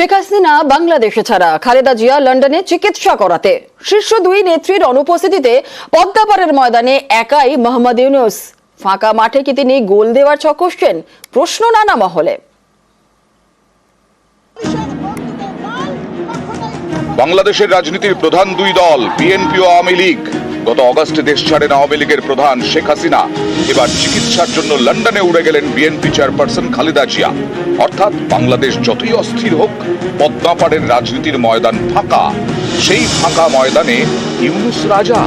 শেখ হাসিনা বাংলাদেশে ছাড়া খালেদা জিয়া লন্ডনে চিকিৎসা করাতে। শীর্ষ দুই নেত্রীর অনুপস্থিতিতে পদ্মাপাড়ের ময়দানে একাই মোহাম্মদ ইউনুস। ফাঁকা মাঠে কি তিনি গোল দেওয়ার ছক প্রশ্ন নানা মহলে। বাংলাদেশের রাজনীতির প্রধান দুই দল, বিএনপি ও আওয়ামী লীগ। গত অগস্টে দেশ ছাড়েন আওয়ামী লীগের প্রধান শেখ হাসিনা। এবার চিকিৎসার জন্য লন্ডনে উড়ে গেলেন বিএনপি চেয়ারপারসন খালেদা জিয়া। অর্থাৎ বাংলাদেশ যতই অস্থির হোক, পদ্মাপাড়ের রাজনীতির ময়দান ফাঁকা। সেই ফাঁকা ময়দানে ইউনুস রাজা।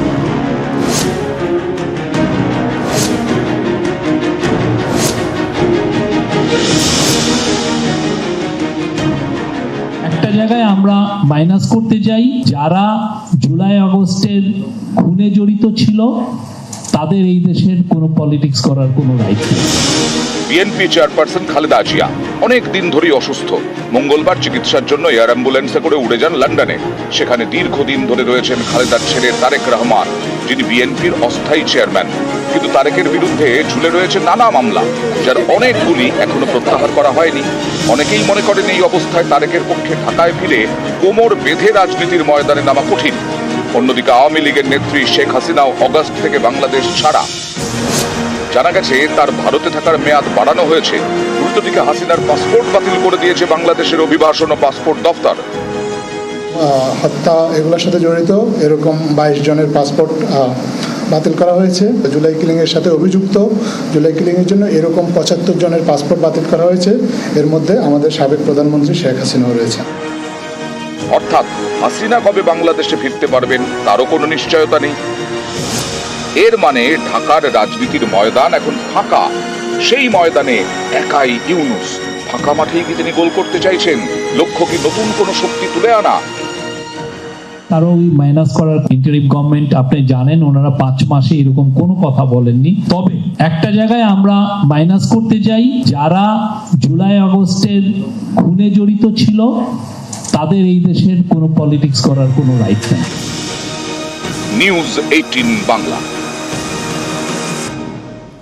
একটা জায়গায় আমরা মাইনাস করতে যাই যারা জুলাই আগস্টের খুনে জড়িত ছিল, তাদের এই দেশের কোনো পলিটিক্স করার কোনো right BNP chairperson Khaleda Zia অনেক দিন ধরেই অসুস্থ। মঙ্গলবার চিকিৎসার জন্য এয়ার অ্যাম্বুলেন্সে করে উড়ে যান লন্ডনে। সেখানে দীর্ঘদিন ধরে রয়েছেন খালেদার ছেলে তারেক রহমান, যিনি বিএনপির অস্থায়ী চেয়ারম্যান কিন্তু তারেকের বিরুদ্ধে ঝুলে রয়েছে নানা মামলা, যার অনেকগুলি এখনও প্রত্যাহার করা হয়নি। অনেকেই মনে করেন এই অবস্থায় তারেকের পক্ষে ঢাকায় ফিরে কোমর বেঁধে রাজনীতির ময়দানে নামা কঠিন। অন্যদিকে আওয়ামী লীগের নেত্রী শেখ হাসিনাও অগস্ট থেকে বাংলাদেশ ছাড়া। জানা গেছে, তার ভারতে থাকার মেয়াদ বাড়ানো হয়েছে। উল্টোদিকে হাসিনার পাসপোর্ট বাতিল করে দিয়েছে বাংলাদেশের অভিবাসন ও পাসপোর্ট দফতর। হত্যা এগুলোর সাথে জড়িত। এরকম বাইশ জনের পাসপোর্ট বাতিল করা হয়েছে। জুলাই কিলিংয়ের সাথে অভিযুক্ত। জুলাই কিলিংয়ের জন্য এরকম পঁচাত্তর জনের পাসপোর্ট বাতিল করা হয়েছে। এর মধ্যে আমাদের সাবেক প্রধানমন্ত্রী শেখ হাসিনাও রয়েছে অর্থাৎ হাসিনা কবে বাংলাদেশে ফিরতে পারবেন, তারও কোনো নিশ্চয়তা নেই। এর মানে ঢাকার রাজনীতির ময়দান এখন ফাঁকা। সেই ময়দানে একাই ইউনুস ফাঁকা মাঠেই কি তিনি গোল করতে চাইছেন? লক্ষ্য কি নতুন কোনো শক্তি তুলে আনা? কারও ওই মাইনাস করার ইন্টারিম গভর্নমেন্ট আপনি জানেন, ওনারা পাঁচ মাসে এরকম কোনো কথা বলেননি। তবে একটা জায়গায় আমরা মাইনাস করতে যাই যারা জুলাই আগস্টের খুনে জড়িত ছিল, তাদের এই দেশের কোনো পলিটিক্স করার কোনো রাইট নেই। News eighteen Bangla